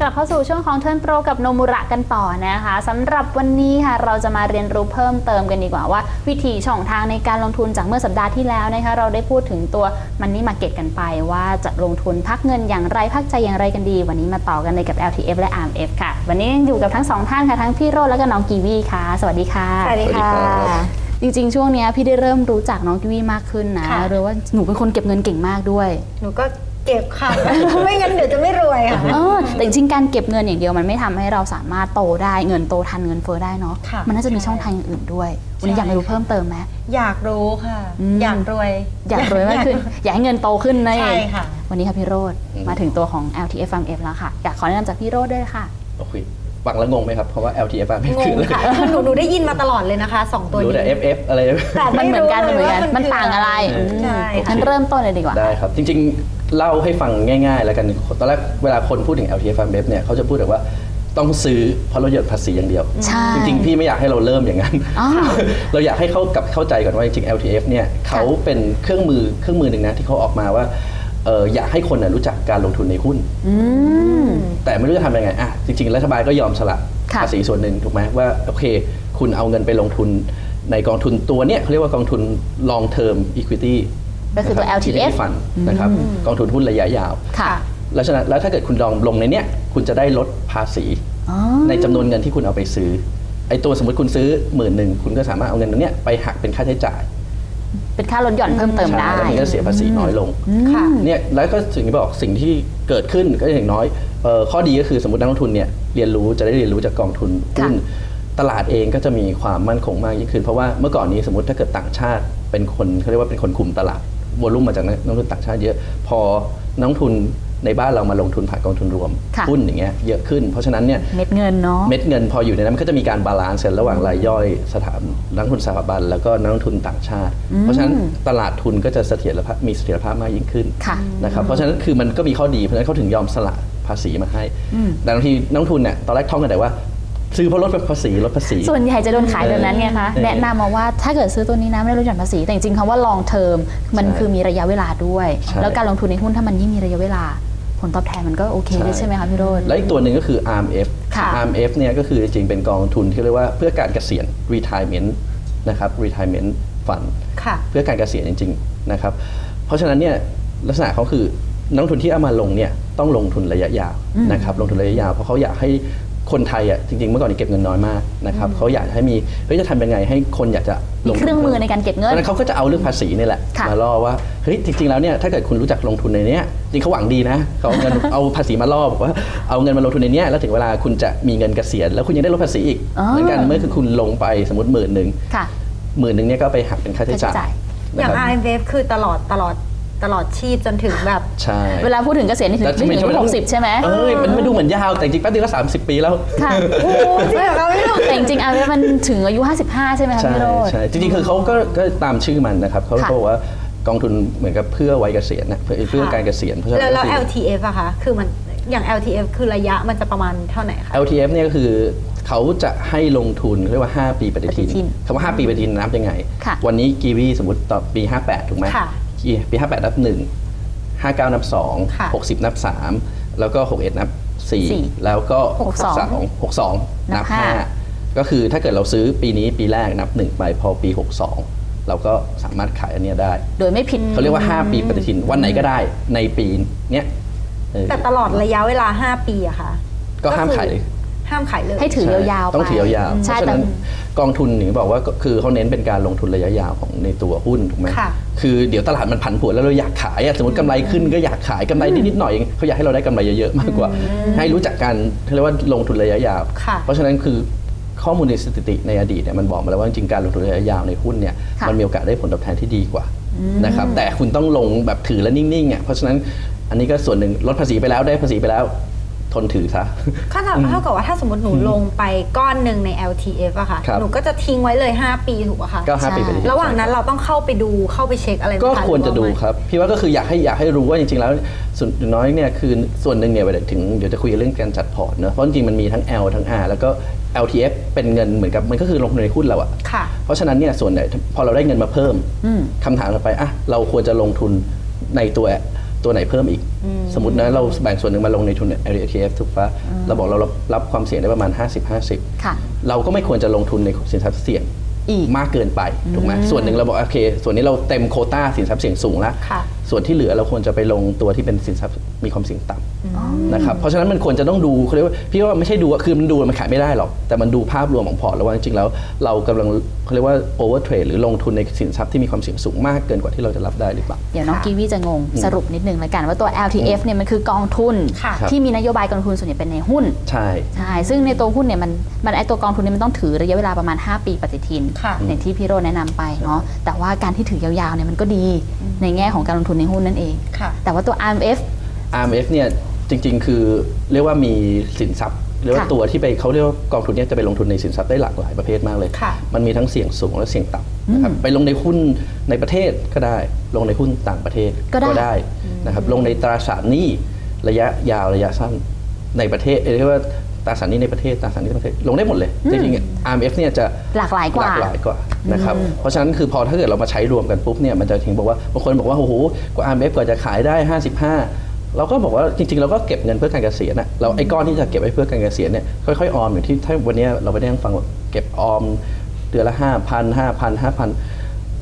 กลับเข้าสู่ช่วงของเทิร์นโปรกับโนมุระกันต่อนะคะสำหรับวันนี้ค่ะเราจะมาเรียนรู้เพิ่มเติมกันดีกว่าว่า วิธีช่องทางในการลงทุนจากเมื่อสัปดาห์ที่แล้วนะคะเราได้พูดถึงตัวมันนี่มาเก็ตกันไป ว่าจะลงทุนพักเงินอย่างไรพักใจอย่างไรกันดี วันนี้มาต่อกันเลยกับ LTF และ RMF ค่ะ วันนี้ยังอยู่กับทั้งสองท่านค่ะทั้งพี่โรจน์และก็น้องกีวีค่ะ สวัสดีค่ะ สวัสดีค่ะสวัสดีครับจริงๆ ช่วงเนี้ยพี่ได้เริ่มรู้จักน้องกีวีมากขึ้นนะค่ะเรียกว่าหนูเป็นคนเก็บเงินเก่งมากด้วย หนูก็ เก็บค่ะ ไม่งั้นเดี๋ยวจะไม่รวยค่ะ เออแต่จริงๆการเก็บเงินอย่างเดียวมันไม่ทำให้เราสามารถโตได้เงินโตทันเงินเฟ้อได้เนาะค่ะมันน่าจะมีช่องทางอย่างอื่นด้วยวันนี้ใช่อยากไปรู้เพิ่มเติมไหม อยากรู้ค่ะ อืม อยากรวย อยากรวยมากขึ้น อยากให้เงินโตขึ้นนั่นเอใช่งค่ะ วันนี้ค่ะพี่โรดอืมมาถึงตัวของ LTF FMF แล้วค่ะ อยากขอแนะนำจากพี่โรดด้วยค่ะ โอเคฟังแล้วงงไหมครับเพราะว่า LTF ไม่งคืองอะไรค่ะคือหนูหนูได้ยินมาตลอดเลยนะคะสองตัวรู้นี้แต่ FF อะไร แต่มันเหมือนกันไรู้เหมือนกันลยว่มันต่างอะไรเอออืมใช่ค่ะงั้นเริ่มต้นเลยดีกว่า ได้ครับ จริงๆ เล่าให้ฟังง่ายๆ แล้วกันตอนแรกเวลาคนพูดถึง LTF FMF เนี่ยเขาจะพูดแต่ว่าต้องซื้อเพราะเราหยดภาษีอย่างเดียว ใช่จริงๆ พี่ไม่อยากให้เราเริ่มอย่างนั้น อ๋อ เราอยากให้เขากลับเข้าใจก่อนว่าจริงๆ LTF เนี่ยเขาเป็นเครื่องมือเครื่องมือหนึ่งนะที่เขาออกมาว่าเอออยากให้คนน่ะรู้จักการลงทุนในหุ้น อืม แต่ไม่รู้จะทำยังไงอะจริงๆ รัฐบาลก็ยอมสละค่ะ ภาษีส่วนหนึ่งถูกไหมว่าโอเค คุณเอาเงินไปลงทุนในกองทุนตัวเนี้ยเขาเรียกว่ากองทุน long term equity ก็คือตัวนะรับ LTF ฟันนะครับกองทุนหุ้นระยะยาวค่ะแล้วฉะนั้นแล้วถ้าเกิดคุณลองลงในเนี้ยคุณจะได้ลดภาษีอ๋อในจำนวนเงินที่คุณเอาไปซื้อไอ้ตัวสมมติคุณซื้อหมื่นหนึ่งคุณก็สามารถเอาเงินตรงเนี้ยไปหักเป็นค่าใช้จ่าย เป็นค่าลดหย่อนเพิ่มเติมใช่ได้แล้วมันก็เสียภาษีน้อยลงค่ะเนี่ยแล้วก็สิ่งที่บอกสิ่งที่เกิดขึ้นก็อย่างน้อยเอ่อข้อดีก็คือสมมตินักลงทุนเนี่ยเรียนรู้จะได้เรียนรู้จากกองทุนหุ้นตลาดเองก็จะมีความมั่นคงมากยิ่งขึ้น เพราะว่าเมื่อก่อนนี้สมมติถ้าเกิดต่างชาติเป็นคนเขาเรียกว่าเป็นคนคุมตลาด วอลุ่มมาจากนักลงทุนต่างชาติเยอะ พอนักลงทุนในบ้านเรามาลงทุนผ่านกองทุนรวมค่ะหุ้นอย่างเงี้ยเยอะขึ้น เพราะฉะนั้นเนี่ยเม็ดเงินเนาะเม็ดเงินพออยู่ในนั้นมันก็จะมีการบาลานซ์กันระหว่างรายย่อยสถานนักลงทุนสถาบัน แล้วก็นักลงทุนต่างชาติ เพราะฉะนั้นตลาดทุนก็จะเสถียรภาพมีเสถียรภาพมากยิ่งขึ้นค่ะนะครับเพราะฉะนั้นคือมันก็มีข้อดีเพราะฉะนั้นเขาถึงยอมสละภาษีมาให้แต่บางทีนักลงทุนเนี่ยตอนแรกท่องกันแต่ว่า ซื้อเพราะลดภาษีลดภาษี ส่วนใหญ่จะโดนขายแบบนั้นไงคะเออแนะนำมาว่าถ้าเกิดซื้อตัวนี้นะไม่ได้ลดหย่อนภาษี แต่จริงๆคำว่า long term มันใช่คือมีระยะเวลาด้วย ใช่ แล้วการลงทุนในหุ้นถ้ามันยิ่งมีระยะเวลา ผลตอบแทนมันก็โอเคด้วยใช่ไหมคะพี่โรจน์ และอีกตัวหนึ่งก็คือ RMF ค่ะ RMF เนี่ยก็คือจริงๆเป็นกองทุนที่เรียกว่าเพื่อการเกษียณ retirement นะครับ retirement fund ค่ะ เพื่อการเกษียณจริงๆนะครับ เพราะฉะนั้นเนี่ยลักษณะเขาคือนักลงทุนที่เอามาลงเนี่ยต้องลงทุนระยะยาวนะครับลงทุนระยะยาวเพราะเขาอยากให้ คนไทยอะจริงๆเมื่อก่อนนี่เก็บเงินน้อยมากนะครับเขาอยากให้มีเฮ้ยจะทำยังไงให้คนอยากจะลงมีเครื่องมือในการเก็บเงินพราะฉะนั้นเขาก็จะเอาเรื่องภาษีนี่แหละค่ะมาล่อว่าเฮ้ยจริงๆแล้วเนี่ยถ้าเกิดคุณรู้จักลงทุนในเนี้ยจริงเขาหวังดีนะเขาเอาเงินเอาภาษีมาล่อบอกว่าเอาเงินมาลงทุนในเนี้ยแล้วถึงเวลาคุณจะมีเงินเกษียณแล้วคุณยังได้ลดภาษีอีกอ๋อเหมือนกันเมื่อคือคุณลงไปสมมติหมื่นหนึ่งค่ะหมื่นหนึ่งเนี่ยก็ไปหักเป็นค่าใช้จ่ายค่าใช้จ่ายอย่างนะครับ IMF คือตลอดตลอด ตลอดชีพจนถึงแบบใช่ เวลาพูดถึงเกษียณนี่ถึงแล้วถึงทำไมอายุหกสิบใช่ไหม เอ้ยมันมันดูเหมือนยาวแต่จริงๆแป๊บเดียวก็ 30 ปีแล้ว ค่ะโอ้จริงเหรอคะพี่หนุ่มแต่จริงๆเอามันถึงอายุ 55 ใช่ไหมคะใช่พี่โรจน์ ใช่จริงๆคือเขาก็ก็ตามชื่อมันนะครับเขาค่ะก็บอกว่ากองทุนเหมือนกับเพื่อวัยเกษียณนะเพื่อเพื่อการเกษียณเพราะฉะแล้นั้วนแล้ว ก็คือ LTF อะคะคือมันอย่าง LTF คือระยะมันจะประมาณเท่าไหร่คะ LTF เนี่ยก็คือเขาจะให้ลงทุนเรียกว่า 5 ปีปฏิทินปฏิทินคำว่า 5 ปีปฏิทินนับยังไง ค่ะวันนี้กีวีสมมติต่อปี 58 ถูกไหมค่ะ ปี 58 นับ 1 59 นับ ค่ะ2 60 นับ 3 แล้วก็ 61 นับ สี่4 แล้วก็ 62 62 62 นับห้า 5 ก็คือถ้าเกิดเราซื้อปีนี้ปีแรกนับ 1 ไปพอปี 62 เราก็สามารถขายอันเนี้ยได้ โดยไม่ผิดเขาเรียกว่า 5 ปีปฏิทินวันไหนก็ได้ในปีเนี้ยเออแต่ตลอดระยะเวลา 5 ปีอะค่ะก็ห้ามขายคือ ห้ามขายเลย ให้ถือยาวๆไปต้องถือยาวๆเพใช่ราะฉะแต่ นั้นกองทุนอย่างที่บอกว่าก็คือเขาเน้นเป็นการลงทุนระยะยาวของในตัวหุ้นถูกไหมค่ะคือเดี๋ยวตลาดมันผันผวนแล้วเราอยากขายอะสมมติกำไรขึ้นก็อยากขายกำไรนิดๆหน่อยเองเขาอยากให้เราได้กำไรเยอะๆมากกว่า ให้รู้จักการเขาเรียกว่าลงทุนระยะยาว ค่ะเพราะฉะนั้นคือข้อมูลในสถิติในอดีตเนี่ยมันบอกมาแล้วว่าจริงๆการลงทุนระยะยาวในหุ้นเนี่ยค่ะ มันมีโอกาสได้ผลตอบแทนที่ดีกว่านะครับแต่คุณต้องลงแบบถือแล้วนิ่งๆอะเพราะฉะนั้นอันนี้ก็ส่วนหนึ่งลดภาษีไปแล้วได้ภาษีไปแล้ว ทนถือซะถ้าเท่ากับว่าถ้าสมมติหนูลงไปก้อนหนึ่งใน LTF อะค่ะครับหนูก็จะทิ้งไว้เลย 5 ปีถูกป่ะคะก็ห้าปีปฏิทินระหว่างนั้นเราต้องเข้าไปดูเข้าไปเช็คอะไรไหมก็คะควรจะดูหอว่าไม่ครับ พี่ว่าก็คืออยากให้อยากให้รู้ว่าจริงๆ แล้วส่วนน้อยเนี่ยคือส่วนหนึ่งเนี่ยเวลาถึงเดี๋ยวจะคุยเรื่องการจัดพอร์ตเนอะเพราะจริงๆมันมีทั้ง L ทั้ง R แล้วก็ LTF เป็นเงินเหมือนกับมันก็คือลงทุนในหุ้นเราอะค่ะเพราะฉะนั้นเนี่ยส่วนใหญ่พอเราได้เงินมาเพิ่มคำถามต่อไปอะเราควรจะลงทุนในตัว ตัวไหนเพิ่มอีก สมมตินะเราแบ่งส่วนหนึ่งมาลงในทุน LTF ถูกปะเราบอกเรารับรับความเสี่ยงได้ประมาณ 50-50ค่ะเราก็ไม่ควรจะลงทุนในสินทรัพย์เสี่ยงอีกมากเกินไปถูกไหมส่วนหนึ่งเราบอกโอเค ส่วนนี้เราเต็มโควต้าสินทรัพย์เสี่ยงสูงแล้วค่ะ ส่วนที่เหลือเราควรจะไปลงตัวที่เป็นสินทรัพย์มีความเสี่ยงต่ำนะครับเพราะฉะนั้นมันควรจะต้องดูเขาเรียกว่าพี่ว่าไม่ใช่ดูว่าคือมันดูมันขายไม่ได้หรอก แต่มันดูภาพรวมของพอร์ตแล้วว่าจริงๆแล้วเรากำลังเขาเรียกว่าโอเวอร์เทรดหรือลงทุนในสินทรัพย์ที่มีความเสี่ยงสูงมากเกินกว่าที่เราจะรับได้หรือเปล่าเดี๋ยวน้องค่ะกีวีจะงงสรุปนิดนึงแล้วกันว่าตัว LTF เนี่ยมันคือกองทุนค่ะที่มีนโยบายการลงทุนส่วนใหญ่เป็นในหุ้นใช่ใช่ซึ่งในตัวหุ้นเนี่ยมันมันไอตัวกองทุนเนี่ยมันต้องถือระยะเวลาประมาณ 5 ปีปฏิทินค่ะอย่างที่พี่โรจน์แนะนำไปเนาะแต่ว่าการที่ถือยาวๆเนี่ยมันก็ดีในแง่ของการลงทุนในหุ้นนั่นเองค่ะแต่ว่าตัว RMF RMF เนี่ยจริงๆ คือเรียกว่ามีสินทรัพย์เรียกว่าค่ะตัวที่ไปเขาเรียกว่ากองทุนเนี่ยจะไปลงทุนในสินทรัพย์ได้หลากหลายประเภทมากเลยค่ะมันมีทั้งเสี่ยงสูงและเสี่ยงต่ำนะครับไปลงในหุ้นในประเทศก็ได้ ลงในหุ้นต่างประเทศก็ได้นะครับลงในตราสารหนี้ระยะยาวระยะสั้นในประเทศเรียกว่า ตราสารหนี้ในประเทศตราสารหนี้ในประเทศลงได้หมดเลยจริงๆ RMF เนี่ยจะหลากหลายกว่าหลากหลายกว่านะครับเพราะฉะนั้นคือพอถ้าเกิดเรามาใช้รวมกันปุ๊บเนี่ยมันจะถึงบอกว่าบางคนบอกว่าโอ้โหกว่า RMF กว่าจะขายได้ 55เราก็บอกว่าจริงๆ เราก็เก็บเงินเพื่อการเกษียณนะเราไอ้ก้อนที่จะเก็บไว้เพื่อการเกษียณเนี่ยค่อยๆออมอย่างที่ถ้าวันเนี้ยเราไปได้ฟังว่าเก็บออมเดือนละ5,000 5,000 5,000โอ้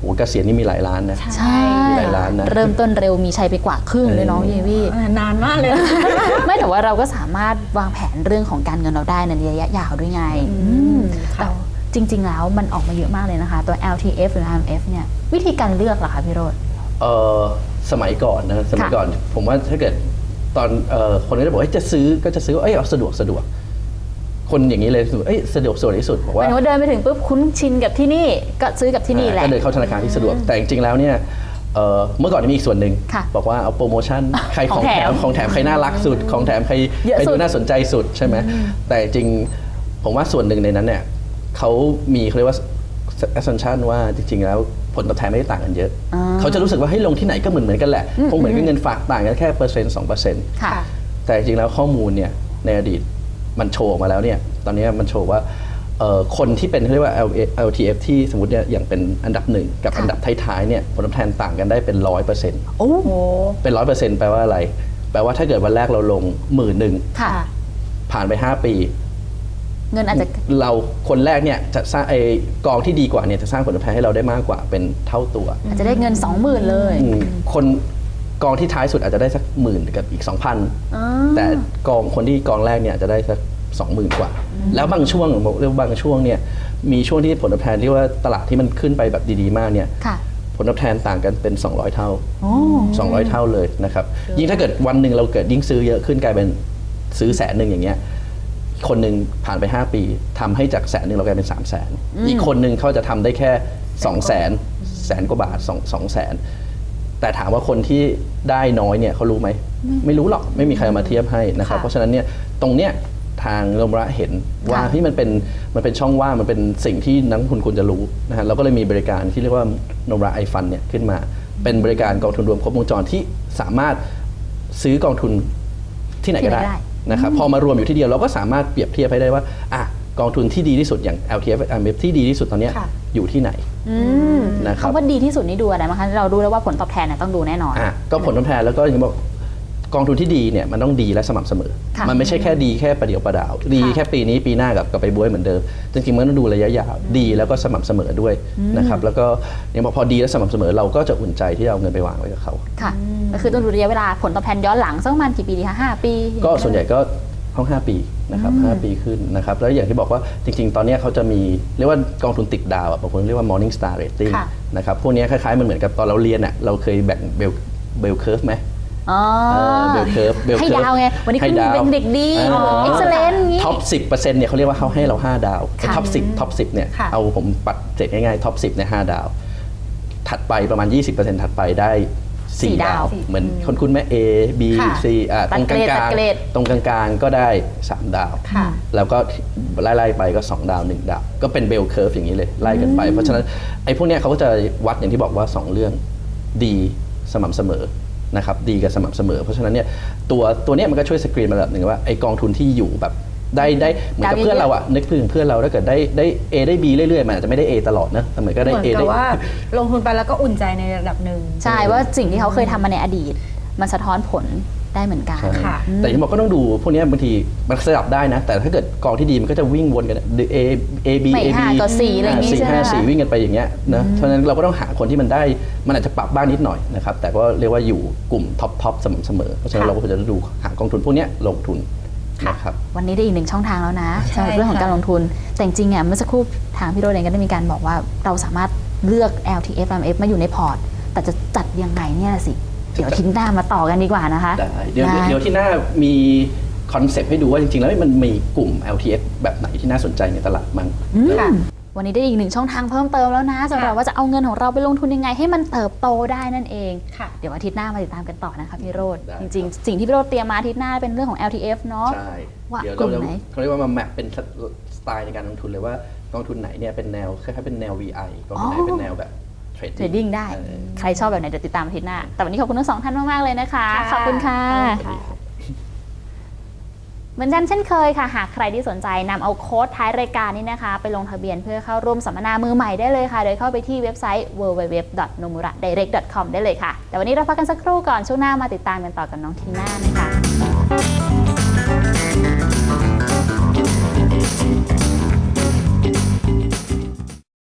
โหเกษียณนี่มีหลายล้านนะ ใช่มีหลายล้านนะ เริ่มต้นเร็วมีชัยไปกว่าครึ่งเลยน้องเยวี่อ่านานมากเลย ไม่แต่ว่าเราก็สามารถวางแผนเรื่องของการเงินเราได้ในระยะยาวด้วยไงอืมค่ะแต่จริง ๆ แล้วมันออกมาเยอะมากเลยนะคะ ตัว LTF หรือ RMF เนี่ยวิธีการเลือกล่ะคะพี่โรจน์เออสมัยก่อนนะสมัยค่ะก่อน ผมว่าถ้าเกิดตอนเออคนก็จะบอกว่าเอ้ยจะซื้อก็จะซื้อเอ้ยเอาสะดวกสะดวก คนอย่างนี้เลยรู้สึกว่าเอ้ยสะดวกสะดวกที่สุดบอกหมาว่ายถึงว่าเดินไปถึงปุ๊บคุ้นชินกับที่นี่ก็ซื้อกับที่นี่แหละ ก็เดินเข้าธนาคารที่สะดวก แต่จริงๆ แล้วเนี่ยเอ่อเมื่อก่อนมีอีกส่วนหนึ่งค่ะบอกว่าเอาโปรโมชั่นใครขขอองงแถแถมมของแถมใครน่ารักสุด ของแถมใครเยอะใครสุดูดน่าสนใจสุดใช่ไหมแต่จริงผมว่าส่วนหนึ่งในนั้นเนี่ยเขามีเขาเรียกว่า assumption ว่าจริงๆ แล้วผลตอบแทนไม่ได้ต่างกันเยอะ อ่า เขาจะรู้สึกว่าให้ยลงที่ไหนก็เหมือนเหมือนๆกันแหละคงเหมือนกับเงินฝากต่างกันแค่เปอร์เซ็นต์สองเปอร์เซ็นต์ ค่ะ แต่จริงๆแล้วข้อมูลเนี่ยในอดีต มันโชว์ออกมาแล้วเนี่ย ตอนนี้มันโชว์ว่าเอ่อคนที่เป็นเขาเรียกว่า LTF ที่สมมติเนี่ยอย่างเป็นอันดับหนึ่งกับค่ะอันดับท้ายๆเนี่ยผลตอบแทนต่างกันได้เป็นร้อยเปอร์เซ็นต์โอ้โอ้เป็นร้อยเปอร์เซ็นต์แปลว่าอะไร แปลว่าถ้าเกิดวันแรกเราลงหมื่นหนึ่งค่ะผ่านไป 5 ปี เงินอาจจะเราคนแรกเนี่ยจะสร้างไอกองที่ดีกว่าเนี่ยจะสร้างผลตอบแทนให้เราได้มากกว่าเป็นเท่าตัว อาจจะได้เงิน 20,000 เลยอืมคน กองที่ท้ายสุดอาจจะได้สักหมื่นกับอีก 2,000อ่าแต่กองคนที่กองแรกเนี่ยจะได้สักสองหมื่นกว่า แล้วบางช่วงบอกเรียกว่าบางช่วงเนี่ยมีช่วงที่ผลตอบแทนเรียกว่าตลาดที่มันขึ้นไปแบบดีๆมากเนี่ยค่ะผลตอบแทนต่างกันเป็น 200 เท่าโอ้200 เท่าเลยนะครับยิ่งถ้าเกิดวันหนึ่งเราเกิดยิ่งซื้อเยอะขึ้นกลายเป็นซื้อแสนหนึ่งอย่างเงี้ยคนหนึ่งผ่านไป 5 ปีทำให้จากแสนหนึ่งเรากลายเป็น3 0 0แสนอีกคนหนึ่งเขาจะทำได้แค่ 2 0 0แสนแสนกว่าบาท2 2แสน แต่ถามว่าคนที่ได้น้อยเนี่ยเขารู้ไหม ไม่รู้หรอกไม่มีใครเอามาเทียบให้นะครับ ค่ะเพราะฉะนั้นเนี่ยตรงเนี้ยทางโนมระเห็นว่าค่ะที่มันเป็นมันเป็นช่องว่างมันเป็นสิ่งที่นักลงทุนควรจะรู้นะฮะเราก็เลยมีบริการที่เรียกว่าโนมระไอฟันเนี่ยขึ้นมา เป็นบริการกองทุนรวมครบวงจรที่สามารถซื้อกองทุนที่ไหนก็ได้ที่ไหนก็ได้ นะครับพอมารวมอยู่ที่เดียวเราก็สามารถเปรียบเทียบให้ได้ว่าอะ กองทุนที่ดีที่สุดอย่าง LTF MF ที่ดีที่สุดตอนเนี้ยค่ะ อยู่ที่ไหน อืมนะครับ คำว่าดีที่สุดนี่ดูอะไรบ้างคะเราดูแล้วว่าผลตอบแทนเนี่ยต้องดูแน่นอน อะก็ผลตอบแทนแล้วก็อย่างที่บอกกองทุนที่ดีเนี่ยมันต้องดีและสม่ำเสมอ ค่ะมันไม่ใช่แค่ดีแค่ประเดี๋ยวประดาว ดีแค่ปีนี้ปีหน้ากับกับไปบวยเหมือนเดิม จริงๆมันต้องดูระยะยาวดีแล้วก็สม่ำเสมอด้วยนะครับแล้วก็อย่างบอกพอดีและสม่ำเสมอเราก็จะอุ่นใจที่จะเอาเงินไปวางไว้กับเขา ค่ะก็คือต้องดูระยะเวลาผลตอบแทนย้อนหลังสักประมาณกี่ปีดีคะห้าปีก็ส่วนใหญ่ก็ ห้อง 5 ปีนะครับ5ปีขึ้นนะครับแล้วอย่างที่บอกว่าจริง ๆ ตอนเนี้ยเขาจะมีเรียกว่ากองทุนติดดาวอะบางคนเรียกว่า morning star rating ค่ะนะครับพวกเนี้ยคล้ายๆมันเหมือนกับตอนเราเรียนอะเราเคยแบ่งเบลเบลเคิร์ฟไหมอ๋อเบลเคิร์ฟเบลให้เคิร์ฟดาวไง วันนี้คุณเป็นเด็กดีเอ็กซ์เลนงี้ท็อปสิบเปอร์เซ็นต์เนี่ยเขาเรียกว่าเขาให้เรา 5 ดาวค่ะท็อปสิบท็อปสิบเนี่ยค่ะเอาผมปัดเสร็จง่ายๆท็อปสิบเนี่ยห้าดาว ถัดไปประมาณ 20%ถัดไปได้ สี่4ดาดาววเหมือนคนคุณแม่ A B ค่ะ C อ่าตัตดรงกเกรดลาตังดเกรดๆตรงกลางๆก็ได้ 3 ดาว ค่ะ แล้วก็ไล่ๆไปก็ 2 ดาว 1 ดาว ก็เป็นเบลเคิร์ฟอย่างนี้เลย ไล่กันไป เพราะฉะนั้นไอ้พวกเนี้ยเขาก็จะวัดอย่างที่บอกว่า 2 เรื่องดีสม่ำเสมอนะครับดีกับสม่ำเสมอ เพราะฉะนั้นเนี่ยตัวตัวเนี้ยมันก็ช่วยสกรีนมาระดับหนึ่งว่าไอ้กองทุนที่อยู่แบบ ได้ได้เหมือนกับดาวเยอะๆเพื่อนเราอะนึกถึงเพื่อนเราถ้าเกิดได้ได้ A ได้ B เรื่อยๆมันอาจจะไม่ได้ A ตลอดนะแต่เหมือนก็ได้ เหมือน A กับได้ว่าลงทุนไปแล้วก็อุ่นใจในระดับหนึ่ง ใช่ว่าสิ่งที่เขาเคยทำมาในอดีต มันสะท้อนผลได้เหมือนกัน ใช่ค่ะแต่ที่บอกก็ต้องดูพวกเนี้ยบางทีมันสลับได้นะ แต่ถ้าเกิดกองที่ดีมันก็จะวิ่งวนกัน A A B ไม่ A B ห้าก็สี่อะไรอย่างงี้สี่ใช่ไหมห้าคะสี่วิ่งกันไปอย่างเงี้ยนะเพราะฉะนั้นเราก็ต้องหาคนที่มันได้มันอาจจะปรับบ้างนิดหน่อยนะครับแต่ก็เรียกว่าอยู่กลุ่มท็อปท็อปสม่ำเสมอเพราะฉะนั้นค่ะ เราก็ควรจะดูหากองทุนพวกเนี้ยลงทุน นะครับวันนี้ได้อีกหนึ่งช่องทางแล้วนะใช่สำหรับเรื่องของค่ะการลงทุน แต่จริงๆอะเมื่อสักครู่ทางพี่โรดเองก็ได้มีการบอกว่าเราสามารถเลือก LTF MF มาอยู่ในพอร์ต แต่จะจัดยังไงเนี่ยสิ เดี๋ยวทิ้งหน้ามาต่อกันดีกว่านะคะได้เดี๋ยวได้เดี๋ยวที่หน้ามีคอนเซปต์ให้ดูว่าจริงๆ แล้วมันมีกลุ่ม LTF แบบไหนที่น่าสนใจในตลาดมั้งอืมค่ะ วันนี้ได้อีกหนึ่งช่องทางเพิ่มเติมแล้วนะสำหรับว่าจะเอาเงินของเราไปลงทุนยังไง ให้มันเติบโตได้นั่นเองค่ะเดี๋ยวอาทิตย์หน้ามาติดตามกันต่อนะคะพี่โรดได้จริงๆ สิ่งที่พี่โรดเตรียมมาอาทิตย์หน้าเป็นเรื่องของ LTF เนาะใช่ว่าเดี๋ยวกลุ่เรามไหนเขาเรียกว่ามาแมปเป็นสไตล์ในการลงทุนเลยว่ากองทุนไหนเนี่ยเป็นแนวคล้ายๆเป็นแนว VI กองทุนไหนอ๋อเป็นแนวแบบเทรดเทรดดิ้งได้เออใครชอบแบบไหนเดี๋ยวติดตามอาทิตย์หน้า แต่วันนี้ขอบคุณทั้งสองท่านมากๆเลยนะคะค่ะขอบคุณค่ะ ขอบคุณค่ะ เห มือนกันเช่นเคยค่ะ หากใครที่สนใจนำเอาโค้ดท้ายรายการนี้นะคะ ไปลงทะเบียนเพื่อเข้าร่วมสัมมนามือใหม่ได้เลยค่ะ โดยเข้าไปที่เว็บไซต์ www.nomuradirect.com ได้เลยค่ะ แต่วันนี้เราพักกันสักครู่ก่อนช่วงหน้ามาติดตามกันต่อกับน้องทีน่านะคะ